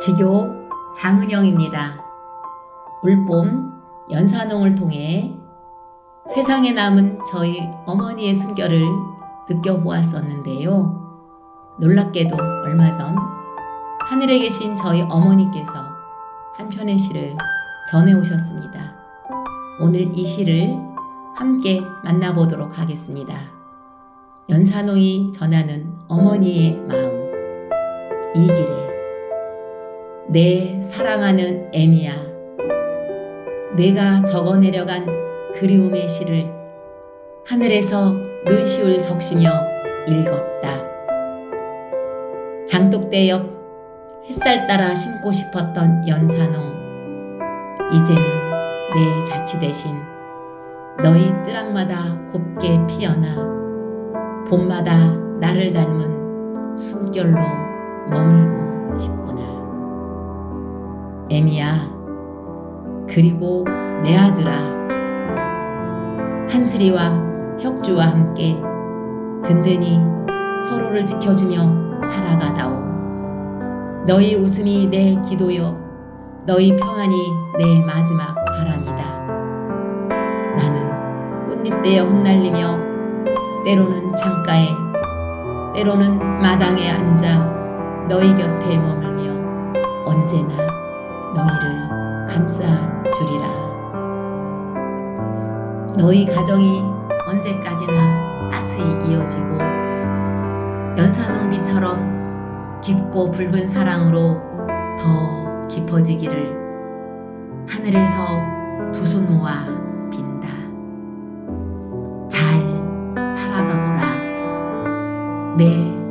지교 장은영입니다. 올봄 연산홍을 통해 세상에 남은 저희 어머니의 숨결을 느껴보았었는데요. 놀랍게도 얼마 전 하늘에 계신 저희 어머니께서 한 편의 시를 전해 오셨습니다. 오늘 이 시를 함께 만나보도록 하겠습니다. 연산홍이 전하는 어머니의 마음. 이 길에 내 사랑하는 애미야 내가 적어 내려간 그리움의 시를 하늘에서 눈시울 적시며 읽었다. 장독대 옆 햇살 따라 심고 싶었던 연산홍 이제는 내 자치 대신 너희 뜨락마다 곱게 피어나 봄마다 나를 닮은 숨결로 머물고. 애미야, 그리고 내 아들아, 한슬이와 혁주와 함께 든든히 서로를 지켜주며 살아가다오. 너희 웃음이 내 기도요, 너희 평안이 내 마지막 바람이다. 나는 꽃잎대에 흩날리며 때로는 창가에, 때로는 마당에 앉아 너희 곁에 머물며 언제나 너희를 감싸 주리라. 너희 가정이 언제까지나 따스히 이어지고 연산홍비처럼 깊고 붉은 사랑으로 더 깊어지기를 하늘에서 두 손 모아 빈다. 잘 살아가거라. 내